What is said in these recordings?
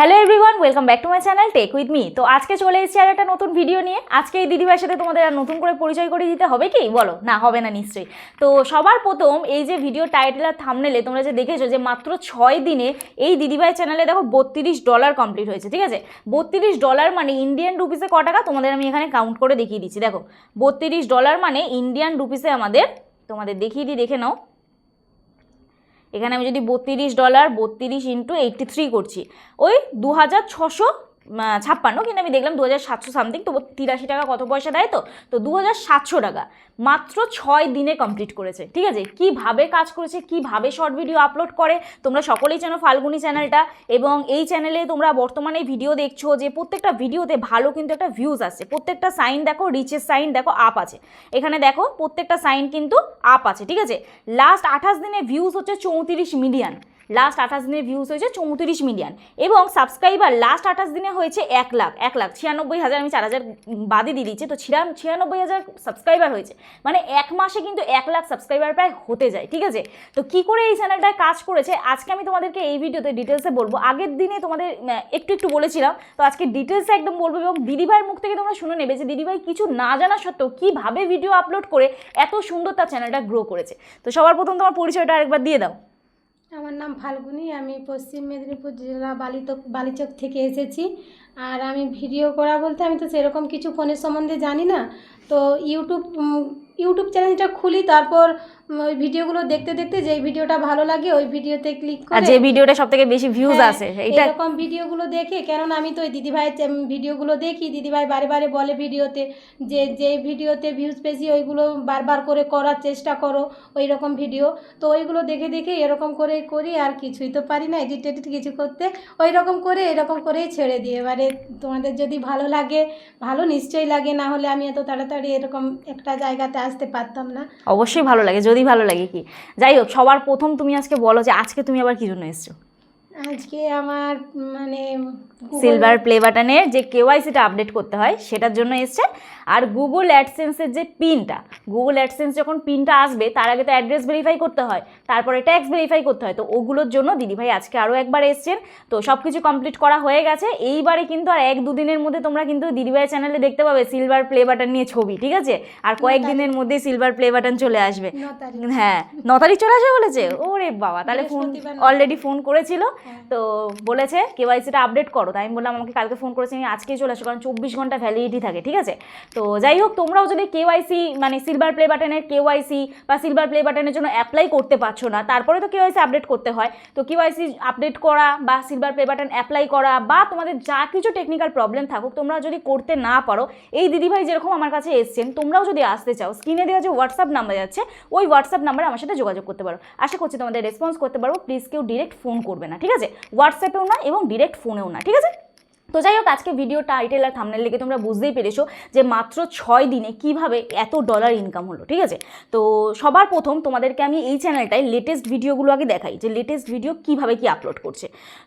Hello everyone welcome back to my channel tech with me তো আজকে চলে এসেছি আর একটা নতুন ভিডিও নিয়ে। আজকে এই দিদিভাইয়ের সাথে তোমাদের আর নতুন করে পরিচয় করে দিতে হবে কি? বলো। না, হবে না নিশ্চয়ই। তো সবার প্রথম এই যে ভিডিও টাইটেল আর থামনেলে তোমরা যে দেখেছ যে মাত্র ছয় দিনে এই দিদিভাই চ্যানেলে দেখো বত্রিশ ডলার কমপ্লিট হয়েছে, ঠিক আছে? বত্রিশ ডলার মানে ইন্ডিয়ান রুপিসে ক টাকা? তোমাদের আমি এখানে কাউন্ট করে দেখিয়ে দিচ্ছি। দেখো, বত্রিশ ডলার মানে ইন্ডিয়ান রুপিসে আমাদের, তোমাদের দেখিয়ে দিই, দেখে নাও। এখানে আমি যদি বত্রিশ ডলার বত্রিশ ইন্টু এইটটি থ্রি করছি। ওই দু হাজার ছশো ছাপ্পান্ন, কিন্তু আমি দেখলাম দু হাজার সাতশো সামথিং তো তিরাশি টাকা কত পয়সা দেয় তো? তো দু হাজার সাতশো টাকা, মাত্র ছয় দিনে কমপ্লিট করেছে, ঠিক আছে? কীভাবে কাজ করেছে, কীভাবে শর্ট ভিডিও আপলোড করে, তোমরা সকলেই চেনো ফাল্গুনি চ্যানেলটা এবং এই চ্যানেলে তোমরা বর্তমানে ভিডিও দেখছ যে প্রত্যেকটা ভিডিওতে ভালো কিন্তু একটা ভিউজ আসছে, প্রত্যেকটা সাইন দেখো রিচের সাইন দেখো আপ আছে। এখানে দেখো, প্রত্যেকটা সাইন কিন্তু আপ আছে, ঠিক আছে? লাস্ট আঠাশ দিনে ভিউজ হচ্ছে চৌত্রিশ মিলিয়ন লাস্ট আঠাশ দিনের ভিউজ হয়েছে চৌত্রিশ মিলিয়ন এবং সাবস্ক্রাইবার লাস্ট আঠাশ দিনে হয়েছে এক লাখ এক লাখ, ছিয়ানব্বই হাজার, আমি চার হাজার বাদে দিয়ে দিচ্ছি, তো ছিয়া ছিয়ানব্বই হাজার সাবস্ক্রাইবার হয়েছে মানে এক মাসে কিন্তু এক লাখ সাবস্ক্রাইবার প্রায় হতে যায়, ঠিক আছে? তো কি করে এই চ্যানেলটায় কাজ করেছে? আজকে আমি তোমাদেরকে এই ভিডিওতে ডিটেলসে বলব, আগের দিনে তোমাদের একটু একটু বলেছিলাম, তো আজকে ডিটেলসে একদম বলব এবং দিদিভাইয়ের মুখ থেকে তোমরা শুনে নেবে যে দিদিভাই কিছু না জানা সত্ত্বেও কীভাবে ভিডিও আপলোড করে এত সুন্দর তার চ্যানেলটা গ্রো করেছে। তো সবার প্রথম তোমার পরিচয়টা আরেকবার দিয়ে দাও। আমার নাম ফাল্গুনি, আমি পশ্চিম মেদিনীপুর জেলা বালিত বালিচক থেকে এসেছি। আর আমি ভিডিও করা বলতে আমি তো সেরকম কিছু ফোনের সম্বন্ধে জানি না। তো ইউটিউব ইউটিউব চ্যানেলটা খুলি, তারপর ওই ভিডিওগুলো দেখতে দেখতে যেই ভিডিওটা ভালো লাগে ওই ভিডিওতে ক্লিক করে আর যে ভিডিওটা সব থেকে বেশি ভিউজ হ্যাঁ, আসে এটা এরকম ভিডিওগুলো দেখে কেননা আমি তো ওই দিদিভাইয়ের ভিডিওগুলো দেখি দিদিভাই বারে বারে বলে ভিডিওতে যে যে ভিডিওতে ভিউজ বেশি ওইগুলো বারবার করে করার চেষ্টা করো ওই রকম ভিডিও। তো ওইগুলো দেখে দেখে এরকম করে করি আর কিছুই তো পারি না এডিট টেডিট কিছু করতে ওই রকম করে এরকম করেই ছেড়ে দিই। এবারে তোমাদের যদি ভালো লাগে ভালো নিশ্চয়ই লাগে না হলে আমি এত তাড়াতাড়ি এরকম একটা জায়গাতে আসতে পারতাম না। অবশ্যই ভালো লাগে। যদি ভালো লাগে কি? যাই হোক, সবার প্রথম তুমি আজকে বলো যে আজকে তুমি আবার কি জন্য এসছো? আজকে আমার মানে সিলভার প্লে বাটনের যে কেওয়াইসিটা আপডেট করতে হয় সেটার জন্য এসছে। আর গুগল অ্যাডসেন্সের যে পিনটা গুগল অ্যাডসেন্স যখন পিনটা আসবে তার আগে তো অ্যাড্রেস ভেরিফাই করতে হয় তারপরে ট্যাক্স ভেরিফাই করতে হয়। তো ওগুলোর জন্য দিদিভাই আজকে আরও একবার এসছেন। তো সব কিছু কমপ্লিট করা হয়ে গেছে। এইবারে কিন্তু আর এক দুদিনের মধ্যে তোমরা কিন্তু দিদিভাইয়ের চ্যানেলে দেখতে পাবে সিলভার প্লে বাটন নিয়ে ছবি ঠিক আছে? আর কয়েকদিনের মধ্যে সিলভার প্লে বাটন চলে আসবে। হ্যাঁ ন তারিখ চলে আসবে বলেছে? ওরে বাবা তাহলে ফোন অলরেডি ফোন করেছিল। তো বলেছে কেওয়াইসিটা আপডেট করো। তাই আমি বললাম, আমাকে কালকে ফোন করেছি, আমি আজকেই চলে আসো, কারণ চব্বিশ ঘণ্টা ভ্যালিডিটি থাকে, ঠিক আছে? তো যাই হোক, তোমরাও যদি কেওয়াইসি মানে সিলভার প্লে বাটনের কেওয়াইসি বা সিলভার প্লে বাটনের জন্য অ্যাপ্লাই করতে পারছ না, তারপরে তো কেওয়াইসি আপডেট করতে হয়। তো কেওয়াইসি আপডেট করা বা সিলভার প্লে বাটন অ্যাপ্লাই করা বা তোমাদের যা কিছু টেকনিক্যাল প্রবলেম থাকুক, তোমরা যদি করতে না পারো, এই দিদিভাই যেরকম আমার কাছে এসছেন, তোমরাও যদি আসতে চাও স্ক্রিনে দেওয়া যে হোয়াটসঅ্যাপ নাম্বার যাচ্ছে, ওই হোয়াটসঅ্যাপ নাম্বারে আমার সাথে যোগাযোগ করতে পারো। আশা করছি তোমাদের রেসপন্স করতে পারব প্লিজ কেউ ডিরেক্ট ফোন করবে না, ঠিক আছে? হোয়াটসঅ্যাপেও না এবং ডিরেক্ট ফোনেও না ঠিক আছে? তো যাই হোক, আজকে ভিডিও টাইটেল আর থামনেল লিখে তোমরা বুঝতেই পেরেছ যে মাত্র ছয় দিনে কীভাবে এত ডলার ইনকাম হলো, ঠিক আছে? তো সবার প্রথম তোমাদেরকে আমি এই চ্যানেলটায় লেটেস্ট ভিডিওগুলো আগে দেখাই, যে লেটেস্ট ভিডিও কীভাবে কি আপলোড করছে।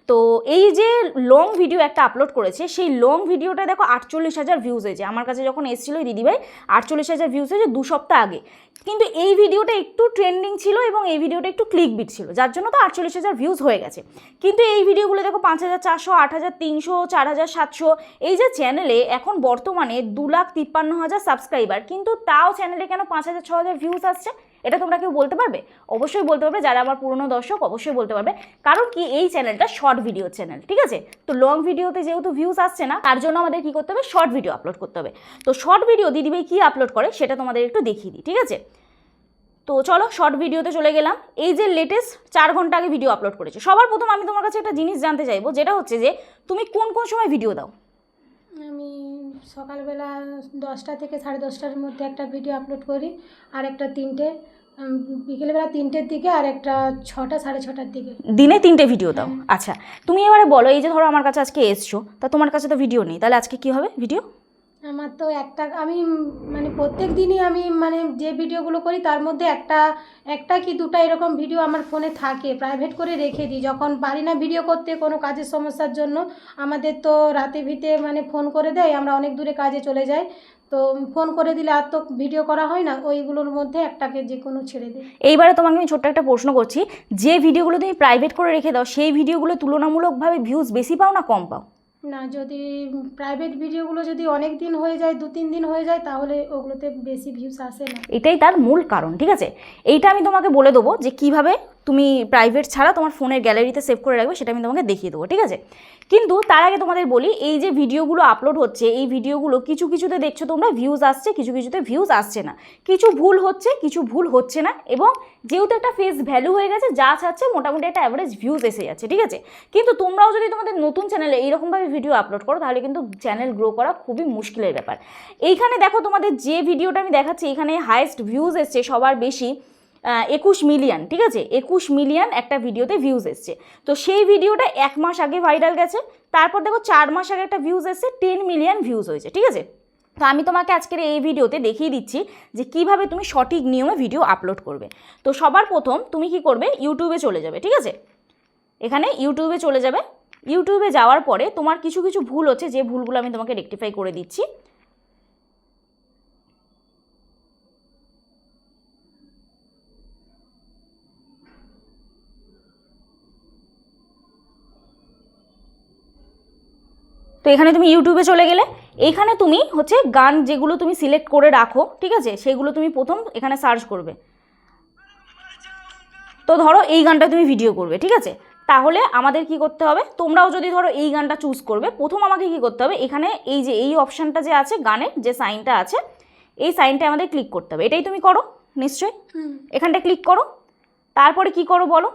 তো এই যে লং ভিডিও একটা আপলোড করেছে, সেই লং ভিডিওটা দেখো আটচল্লিশ হাজার ভিউজ হয়েছে। আমার কাছে যখন এসেছিল দিদিভাই, আটচল্লিশ হাজার ভিউজ হয়েছে দু সপ্তাহ আগে। কিন্তু এই ভিডিওটা একটু ট্রেন্ডিং ছিল এবং এই ভিডিওটা একটু ক্লিক বিট ছিল, যার জন্য তো আটচল্লিশ হাজার ভিউজ হয়ে গেছে। কিন্তু এই ভিডিওগুলো দেখো পাঁচ হাজার চারশো, আট হাজার তিনশো, চার হাজার সাতশো। এই যে চ্যানেলে এখন বর্তমানে দু লাখ তিপ্পান্ন হাজার সাবস্ক্রাইবার, কিন্তু তাও চ্যানেলে কেন পাঁচ হাজার, ছ হাজার ভিউজ আসছে? এটা তোমরা কেউ বলতে পারবে? অবশ্যই বলতে পারবে, যারা আমার পুরনো দর্শক, অবশ্যই বলতে পারবে। কারণ কি, এই চ্যানেলটা শর্ট ভিডিও চ্যানেল ঠিক আছে? তো লং ভিডিওতে যেহেতু ভিউজ আসছে না, তার জন্য আমাদের কি করতে হবে? শর্ট ভিডিও আপলোড করতে হবে। তো শর্ট ভিডিও দিদিভাই কী আপলোড করে, সেটা তোমাদের একটু দেখিয়ে দিই, ঠিক আছে? তো চলো শর্ট ভিডিওতে চলে গেলাম। এই যে লেটেস্ট চার ঘণ্টা আগে ভিডিও আপলোড করেছে। সবার প্রথম আমি তোমার কাছে একটা জিনিস জানতে চাইব যেটা হচ্ছে যে তুমি কোন কোন সময় ভিডিও দাও? আমি সকালবেলা দশটা থেকে সাড়ে দশটার মধ্যে একটা ভিডিও আপলোড করি আর একটা তিনটে বিকেলবেলা তিনটের দিকে আর একটা ছটা সাড়ে ছটার দিকে। দিনে তিনটে ভিডিও দাও? আচ্ছা তুমি এবারে বলো এই যে ধরো আমার কাছে আজকে এসছো তা তোমার কাছে তো ভিডিও নেই তাহলে আজকে কি হবে ভিডিও আমার তো একটা, আমি মানে প্রত্যেক দিনই আমি মানে যে ভিডিওগুলো করি তার মধ্যে একটা একটা কি দুটো এরকম ভিডিও আমার ফোনে থাকে প্রাইভেট করে রেখে দিই। যখন পারি না ভিডিও করতে কোনো কাজের সমস্যার জন্য, আমাদের তো রাতে ভিতে মানে ফোন করে দেয়, আমরা অনেক দূরে কাজে চলে যাই। তো ফোন করে দিলে আর তো ভিডিও করা হয় না, ওইগুলোর মধ্যে একটাকে যে কোনো ছেড়ে দিই এইবারে তোমাকে আমি ছোট্ট একটা প্রশ্ন করছি, যে ভিডিওগুলো তুমি প্রাইভেট করে রেখে দাও, সেই ভিডিওগুলো তুলনামূলকভাবে ভিউজ বেশি পাও না কম পাও? না, যদি প্রাইভেট ভিডিওগুলো যদি অনেক দিন হয়ে যায়, দু, তিন দিন হয়ে যায়, তাহলে ওগুলোতে বেশি ভিউস আসে না। এটাই তার মূল কারণ, ঠিক আছে? এইটা আমি তোমাকে বলে দেবো যে কীভাবে তুমি প্রাইভেট ছাড়া তোমার ফোনের গ্যালারিতে সেভ করে রাখবে, সেটা আমি তোমাকে দেখিয়ে দেবো, ঠিক আছে? কিন্তু তার আগে তোমাদের বলি, এই যে ভিডিওগুলো আপলোড হচ্ছে, এই ভিডিওগুলো কিছু কিছুতে দেখছ তোমরা ভিউজ আসছে, কিছু কিছুতে ভিউজ আসছে না। কিছু ভুল হচ্ছে, কিছু ভুল হচ্ছে না এবং যেহেতু একটা ফেস ভ্যালু হয়ে গেছে, যা ছাড়ছে, মোটামুটি একটা অ্যাভারেজ ভিউজ এসে যাচ্ছে, ঠিক আছে? কিন্তু তোমরাও যদি তোমাদের নতুন চ্যানেলে এইরকমভাবে ভিডিও আপলোড করো, তাহলে কিন্তু চ্যানেল গ্রো করা খুবই মুশকিলের ব্যাপার। এইখানে দেখো তোমাদের যে ভিডিওটা আমি দেখাচ্ছি, এখানে হাইয়েস্ট ভিউজ এসছে সবার বেশি। একুশ মিলিয়ন, ঠিক আছে? একুশ মিলিয়ন একটা ভিডিওতে ভিউজ এসছে। তো সেই ভিডিওটা এক মাস আগে ভাইরাল গেছে, তারপর দেখো চার মাস আগে একটা ভিউজ এসছে টেন মিলিয়ন ভিউজ হয়েছে, ঠিক আছে? তো আমি তোমাকে আজকের এই ভিডিওতে দেখিয়ে দিচ্ছি যে কীভাবে তুমি সঠিক নিয়মে ভিডিও আপলোড করবে। তো সবার প্রথম তুমি কি করবে? ইউটিউবে চলে যাবে, ঠিক আছে? এখানে ইউটিউবে চলে যাবে। ইউটিউবে যাওয়ার পরে তোমার কিছু কিছু ভুল হচ্ছে, যে ভুলগুলো আমি তোমাকে রেকটিফাই করে দিচ্ছি। তো এখানে তুমি ইউটিউবে চলে গেলে এখানে তুমি হচ্ছে গান যেগুলো তুমি সিলেক্ট করে রাখো ঠিক আছে? সেগুলো তুমি প্রথম এখানে সার্চ করবে। তো ধরো এই গানটা তুমি ভিডিও করবে ঠিক আছে? তাহলে আমাদের কি করতে হবে? তোমরাও যদি ধরো এই গানটা চুজ করবে প্রথম আমাকে কি করতে হবে? এখানে এই যে এই অপশানটা যে আছে গানের যে সাইনটা আছে এই সাইনটা আমাদের ক্লিক করতে হবে। এটাই তুমি করো নিশ্চয়ই? এখানটা ক্লিক করো। তারপরে কি করো বলো?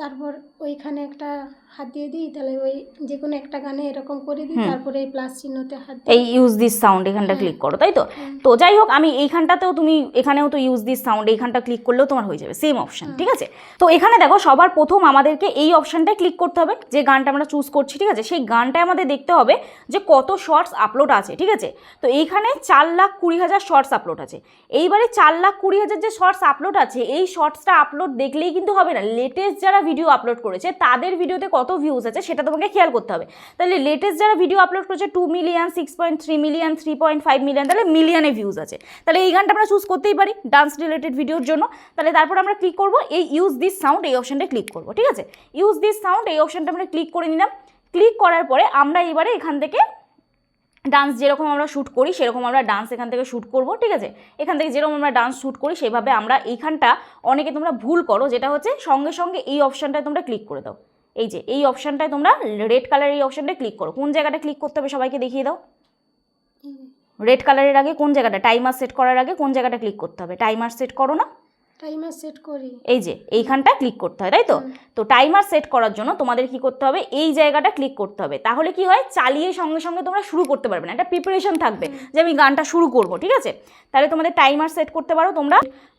তারপর ওইখানে একটা হাত দিয়ে দিই তাহলে ওই যে কোনো একটা গানে এরকম করে দিই তারপরে এই প্লাস চিহ্নতে হাত এই ইউজ দিস সাউন্ড এখানটা। ক্লিক করো তাই তো? তো যাই হোক আমি এইখানটাতেও তুমি এখানেও তো ইউজ দিস সাউন্ড এইখানটা ক্লিক করলেও তোমার হয়ে যাবে সেম অপশন ঠিক আছে? তো এখানে দেখো সবার প্রথম আমাদেরকে এই অপশনটায় ক্লিক করতে হবে যে গানটা আমরা চুজ করছি ঠিক আছে? সেই গানটায় আমাদের দেখতে হবে যে কত শর্টস আপলোড আছে ঠিক আছে? তো এইখানে চার লাখ কুড়ি হাজার শর্টস আপলোড আছে। এইবারে চার লাখ কুড়ি হাজার যে শর্টস আপলোড আছে এই শর্টসটা আপলোড দেখলেই কিন্তু হবে না। লেটেস্ট যারা ভিডিও আপলোড করেছে, তাদের ভিডিওতে কত ভিউজ আছে সেটা তোমাকে খেয়াল করতে হবে। তাহলে লেটেস্ট যারা ভিডিও আপলোড করেছে two million six point three million three point five million তাহলে মিলিয়নে ভিউজ আছে। তাহলে এই গানটা আমরা চুজ করতেই পারি ডান্স রিলেটেড ভিডিওর জন্য। তাহলে তারপর আমরা ক্লিক করব, এই ইউজ দিস সাউন্ড এই অপশানটা ক্লিক করব, ঠিক আছে? ইউজ দিস সাউন্ড এই অপশানটা আমরা ক্লিক করে নিলাম। ক্লিক করার পরে আমরা এবারে এখান থেকে ডান্স যেরকম আমরা শ্যুট করি সেরকম আমরা ডান্স এখান থেকে শ্যুট করব ঠিক আছে? এখান থেকে যেরকম আমরা ডান্স শ্যুট করি সেভাবে আমরা এইখানটা অনেকে তোমরা ভুল করো যেটা হচ্ছে সঙ্গে সঙ্গে এই অপশানটায় তোমরা ক্লিক করে দাও। এই যে এই অপশানটায় তোমরা রেড কালার এই অপশানটায় ক্লিক করো। কোন জায়গাটা ক্লিক করতে হবে সবাইকে দেখিয়ে দাও। রেড কালারের আগে কোন জায়গাটা? টাইমার সেট করার আগে কোন জায়গাটা ক্লিক করতে হবে? টাইমার সেট করো না। টাইমার সেট করি। এই যে এইখানটা ক্লিক করতে হয় তাই তো? তো টাইমার সেট করার জন্য তোমাদের কি করতে হবে? এই জায়গাটা ক্লিক করতে হবে। তাহলে কি হয়? চালিয়ে সঙ্গে সঙ্গে তোমরা শুরু করতে পারবে না। একটা প্রিপারেশন থাকবে যে আমি গানটা শুরু করব ঠিক আছে? তাহলে তোমাদের টাইমার সেট করতে পারো তোমরা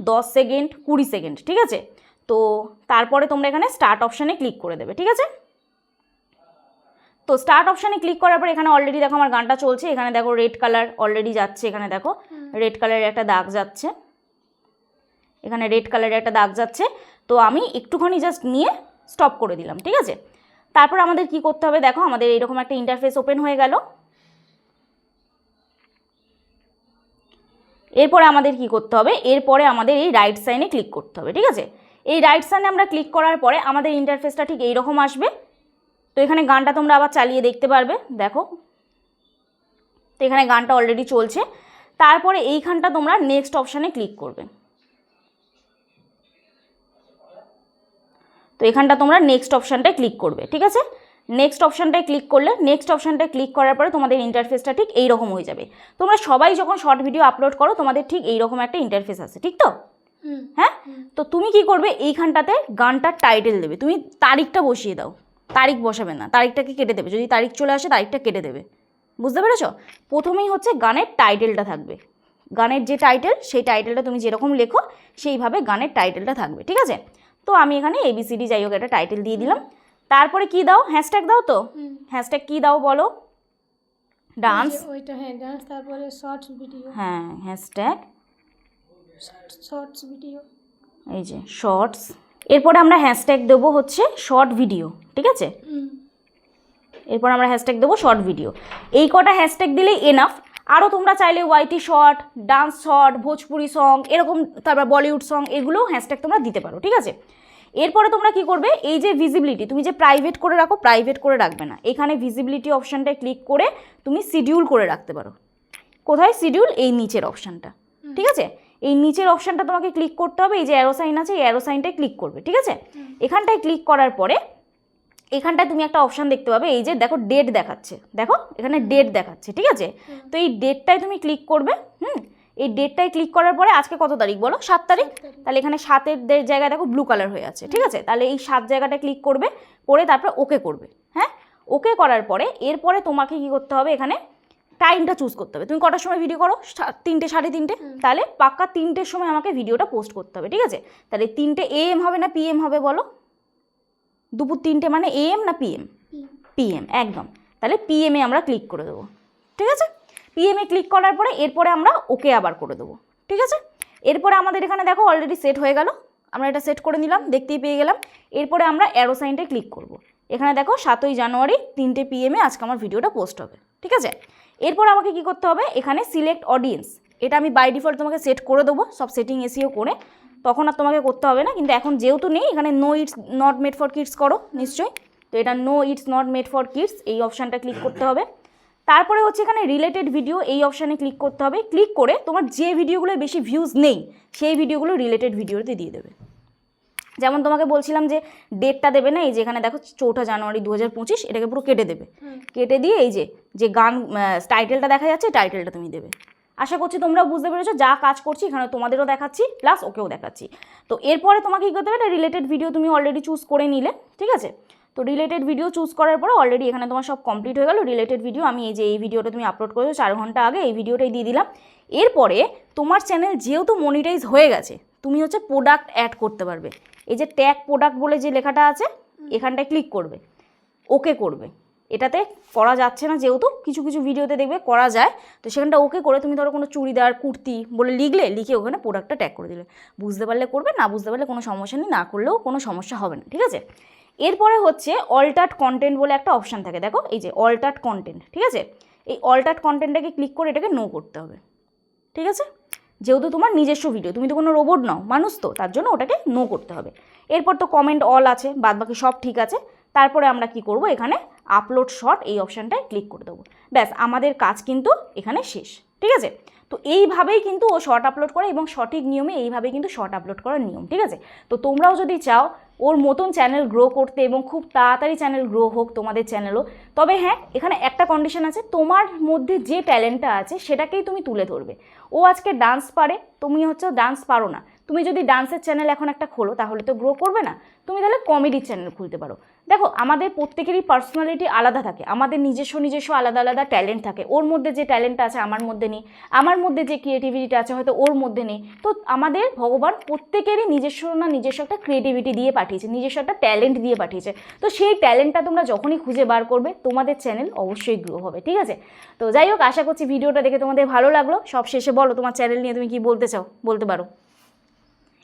দশ সেকেন্ড কুড়ি সেকেন্ড ঠিক আছে? তো তারপরে তোমরা এখানে স্টার্ট অপশানে ক্লিক করে দেবে ঠিক আছে? তো স্টার্ট অপশানে ক্লিক করার পর এখানে অলরেডি দেখো আমার গানটা চলছে। এখানে দেখো রেড কালার অলরেডি যাচ্ছে এখানে দেখো রেড কালারের একটা দাগ যাচ্ছে। এখানে রেড কালারের একটা দাগ যাচ্ছে। তো আমি একটুখানি জাস্ট নিয়ে স্টপ করে দিলাম, ঠিক আছে? তারপর আমাদের কি করতে হবে দেখো, আমাদের এরকম একটা ইন্টারফেস ওপেন হয়ে গেল। এরপরে আমাদের কি করতে হবে? এরপরে আমাদের এই রাইট সাইনে ক্লিক করতে হবে, ঠিক আছে? এই রাইট সাইনে আমরা ক্লিক করার পরে আমাদের ইন্টারফেসটা ঠিক এইরকম আসবে। তো এখানে গানটা তোমরা আবার চালিয়ে দেখতে পারবে, দেখো। তো এখানে গানটা অলরেডি চলছে। তারপরে এইখানটা তোমরা নেক্সট অপশানে ক্লিক করবে। তো এখানটা তোমরা নেক্সট অপশানটায় ক্লিক করবে ঠিক আছে? নেক্সট অপশানটায় ক্লিক করলে নেক্সট অপশানটায় ক্লিক করার পরে তোমাদের ইন্টারফেসটা ঠিক এই রকম হয়ে যাবে। তোমরা সবাই যখন শর্ট ভিডিও আপলোড করো তোমাদের ঠিক এই রকম একটা ইন্টারফেস আছে ঠিক তো? হ্যাঁ? তো তুমি কি করবে এইখানটাতে গানটার টাইটেল দেবে। তুমি তারিখটা বসিয়ে দাও। তারিখ বসাবে না তারিখটাকে কেটে দেবে। যদি তারিখ চলে আসে তারিখটা কেটে দেবে। বুঝতে পেরেছ? প্রথমেই হচ্ছে গানের টাইটেলটা থাকবে। গানের যে টাইটেল সেই টাইটেলটা তুমি যেরকম লেখো সেইভাবে গানের টাইটেলটা থাকবে ঠিক আছে? তো আমি এখানে এবিসিডি যাই হোক একটা টাইটেল দিয়ে দিলাম। তারপরে কি দাও? হ্যাশট্যাগ দাও তো? হ্যাশট্যাগ কী দাও বলো? ডান্স ওইটা হ্যাঁ ডান্স তারপরে শর্টস ভিডিও হ্যাঁ হ্যাশট্যাগ শর্টস ভিডিও এই যে শর্টস এরপরে আমরা হ্যাশট্যাগ দেবো হচ্ছে শর্ট ভিডিও ঠিক আছে? এরপর আমরা হ্যাশট্যাগ দেবো শর্ট ভিডিও এই কটা হ্যাশট্যাগ দিলেই এনাফ আরও তোমরা চাইলে YT short dance short Bhojpuri song এরকম তারপর বলিউড সং এগুলোও হ্যাশট্যাগ তোমরা দিতে পারো ঠিক আছে? এরপরে তোমরা কি করবে? এই যে ভিজিবিলিটি তুমি যে প্রাইভেট করে রাখো প্রাইভেট করে রাখবে না। এখানে ভিজিবিলিটি অপশানটায় ক্লিক করে তুমি শিডিউল করে রাখতে পারো। কোথায় শিডিউল এই নিচের অপশানটা ঠিক আছে? এই নিচের অপশানটা তোমাকে ক্লিক করতে হবে। এই যে অ্যারো সাইন আছে এই অ্যারো সাইনটায় ক্লিক করবে। ঠিক আছে? এখানটায় ক্লিক করার পরে এখানটায় তুমি একটা অপশান দেখতে পাবে। এই যে দেখো ডেট দেখাচ্ছে। দেখো এখানে ডেট দেখাচ্ছে। ঠিক আছে? তো এই ডেটটায় তুমি ক্লিক করবে। হুম? এই ডেটটায় ক্লিক করার পরে আজকে কত তারিখ বলো? সাত তারিখ? তাহলে এখানে সাতের জায়গায় দেখো ব্লু কালার হয়ে আছে ঠিক আছে? তাহলে এই সাত জায়গাটা ক্লিক করবে করে তারপরে ওকে করবে হ্যাঁ? ওকে করার পরে এরপরে তোমাকে কি করতে হবে এখানে? টাইমটা চুজ করতে হবে। তুমি কটার সময় ভিডিও করো? তিনটে সাড়ে তিনটে? তাহলে পাক্কা তিনটের সময় আমাকে ভিডিওটা পোস্ট করতে হবে ঠিক আছে? তাহলে তিনটে এএম হবে না পিএম হবে বলো? দুপুর তিনটে মানে এএম না পিএম পিএম একদম। তাহলে পিএমে আমরা ক্লিক করে দেবো ঠিক আছে? পিএমে ক্লিক করার পরে এরপরে আমরা ওকে আবার করে দেবো। ঠিক আছে? এরপরে আমাদের এখানে দেখো অলরেডি সেট হয়ে গেল। আমরা এটা সেট করে নিলাম, দেখতেই পেয়ে গেলাম। এরপরে আমরা অ্যারো সাইনটায় ক্লিক করব। এখানে দেখো সাতই জানুয়ারি, তিনটে পিএমে আজকে আমার ভিডিওটা পোস্ট হবে। ঠিক আছে? এরপর আমাকে কি করতে হবে? এখানে সিলেক্ট অডিয়েন্স এটা আমি বাই ডিফল্ট তোমাকে সেট করে দেবো, সব সেটিং এসিও করে। তখন আর তোমাকে করতে হবে না, কিন্তু এখন যেহেতু নেই, এখানে no it's not made for kids করো, নিশ্চয়ই। তো এটা no it's not made for kids এই অপশানটা ক্লিক করতে হবে। তারপরে হচ্ছে এখানে রিলেটেড ভিডিও এই অপশানে ক্লিক করতে হবে। ক্লিক করে তোমার যে ভিডিওগুলো বেশি ভিউজ নেই সেই ভিডিওগুলো রিলেটেড ভিডিওতে দিয়ে দেবে। যেমন তোমাকে বলছিলাম যে ডেটটা দেবে না এই যে এখানে দেখো চৌঠা জানুয়ারি দু হাজার পঁচিশ এটাকে পুরো কেটে দেবে। কেটে দিয়ে এই যে যে গান টাইটেলটা দেখা যাচ্ছে টাইটেলটা তুমি দেবে। আশা করছি তোমরাও বুঝতে পেরেছ যা কাজ করছি এখানে তোমাদেরও দেখাচ্ছি প্লাস ওকেও দেখাচ্ছি। তো এরপরে তোমাকে কী করতে হবে একটা রিলেটেড ভিডিও তুমি অলরেডি চুজ করে নিলে ঠিক আছে? তো রিলেটেড ভিডিও চুজ করার পরে অলরেডি এখানে তোমার সব কমপ্লিট হয়ে গেল। রিলেটেড ভিডিও আমি এই যে এই ভিডিওটা তুমি আপলোড করেছ চার ঘণ্টা আগে, এই ভিডিওটাই দিয়ে দিলাম। এরপরে তোমার চ্যানেল যেহেতু মনিটাইজ হয়ে গেছে, তুমি হচ্ছে প্রোডাক্ট অ্যাড করতে পারবে। এই যে ট্যাগ প্রোডাক্ট বলে যে লেখাটা আছে, এখানটায় ক্লিক করবে। ওকে করবে। এটাতে করা যাচ্ছে না যেহেতু, কিছু কিছু ভিডিওতে দেখবে করা যায়। তো সেখানটা ওকে করে তুমি ধরো কোনো চুড়িদার, কুর্তি বলে লিখলে, লিখে ওখানে প্রোডাক্টটা ট্যাগ করে দিলে। বুঝতে পারলে করবে, না বুঝতে পারলে কোনো সমস্যা নেই, না করলেও কোনো সমস্যা হবে না, ঠিক আছে? এরপরে হচ্ছে অল্টার্ট কন্টেন্ট বলে একটা অপশান থাকে। দেখো, এই যে অল্টার্ট কন্টেন্ট ঠিক আছে? এই অল্টার্ট কন্টেন্টটাকে ক্লিক করে এটাকে নো করতে হবে, ঠিক আছে? যেহেতু তোমার নিজস্ব ভিডিও তুমি তো কোনো রোবট নাও, মানুষ তো, তার জন্য ওটাকে নো করতে হবে। এরপর তো কমেন্ট অল আছে বাদ বাকি সব ঠিক আছে। তারপরে আমরা কি করব এখানে? আপলোড শর্ট এই অপশানটায় ক্লিক করে দেবো। ব্যাস, আমাদের কাজ কিন্তু এখানে শেষ, ঠিক আছে? তো এইভাবেই কিন্তু ও শর্ট আপলোড করে এবং সঠিক নিয়মে এইভাবেই কিন্তু শর্ট আপলোড করার নিয়ম, ঠিক আছে? তো তোমরাও যদি চাও ওর মতন চ্যানেল গ্রো করতে এবং খুব তাড়াতাড়ি চ্যানেল গ্রো হোক তোমাদের চ্যানেলও তবে হ্যাঁ এখানে একটা কন্ডিশন আছে, তোমার মধ্যে যে ট্যালেন্টটা আছে সেটাকেই তুমি তুলে ধরবে। ও আজকে ডান্স পারে, তুমি হচ্ছে ডান্স পারো না। তুমি যদি ডান্সের চ্যানেল এখন একটা খোলো, তাহলে তো গ্রো করবে না। তুমি তাহলে কমেডির চ্যানেল খুলতে পারো। দেখো, আমাদের প্রত্যেকেরই পার্সোনালিটি আলাদা থাকে। আমাদের নিজস্ব নিজস্ব আলাদা আলাদা ট্যালেন্ট থাকে। ওর মধ্যে যে ট্যালেন্টটা আছে, আমার মধ্যে নেই। আমার মধ্যে যে ক্রিয়েটিভিটিটা আছে, হয়তো ওর মধ্যে নেই। তো আমাদের ভগবান প্রত্যেকেরই নিজস্ব না নিজস্ব একটা ক্রিয়েটিভিটি দিয়ে পাঠিয়েছে, নিজস্ব একটা ট্যালেন্ট দিয়ে পাঠিয়েছে। তো সেই ট্যালেন্টটা তোমরা যখনই খুঁজে বার করবে, তোমাদের চ্যানেল অবশ্যই গ্রো হবে, ঠিক আছে? তো যাই হোক, আশা করছি ভিডিওটা দেখে তোমাদের ভালো লাগল। সব শেষে বলো, তোমার চ্যানেল নিয়ে তুমি কি বলতে চাও? বলতে পারো।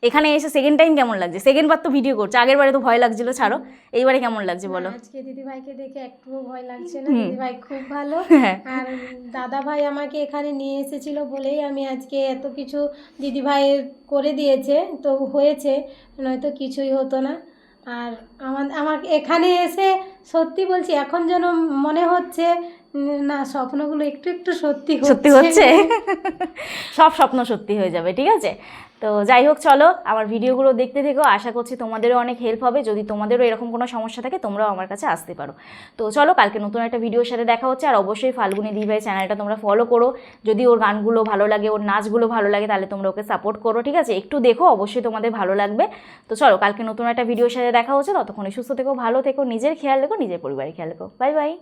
এখানে এসে সেকেন্ড টাইম কেমন লাগছে? সেকেন্ড বার তো ভিডিও করছ আগের বারে তো ভয় লাগছিল ছাড়ো। এইবারে কেমন লাগছে বলো? আজকে দিদি ভাইকে দেখে একটুও ভয় লাগছে না। দিদি ভাই খুব ভালো। হ্যাঁ। আর দাদা ভাই আমাকে এখানে নিয়ে এসেছিল বলেই আমি আজকে এত কিছু দিদি ভাইয়ের করে দিয়েছে তো হয়েছে নয়তো কিছুই হতো না। আর আমার আমার এখানে এসে সত্যি বলছি এখন যেন মনে হচ্ছে না, স্বপ্নগুলো একটু একটু সত্যি সত্যি হচ্ছে? সব স্বপ্ন সত্যি হয়ে যাবে, ঠিক আছে? তো যাই হোক, চলো, আমার ভিডিওগুলো দেখতে থেকো। আশা করছি তোমাদেরও অনেক হেল্প হবে। যদি তোমাদেরও এরকম কোনো সমস্যা থাকে, তোমরাও আমার কাছে আসতে পারো। তো চলো, কালকে নতুন একটা ভিডিওর সাথে দেখা হচ্ছে। আর অবশ্যই ফাল্গুনি দিভাই চ্যানেলটা তোমরা ফলো করো। যদি ওর গানগুলো ভালো লাগে, ওর নাচগুলো ভালো লাগে, তাহলে তোমরা ওকে সাপোর্ট করো, ঠিক আছে? একটু দেখো, অবশ্যই তোমাদের ভালো লাগবে। তো চলো, কালকে নতুন একটা ভিডিওর সাথে দেখা হচ্ছে। ততক্ষণে সুস্থ থেকো, ভালো থেকো, নিজের খেয়াল রেখো, নিজের পরিবারের খেয়াল রেখো। Bye bye.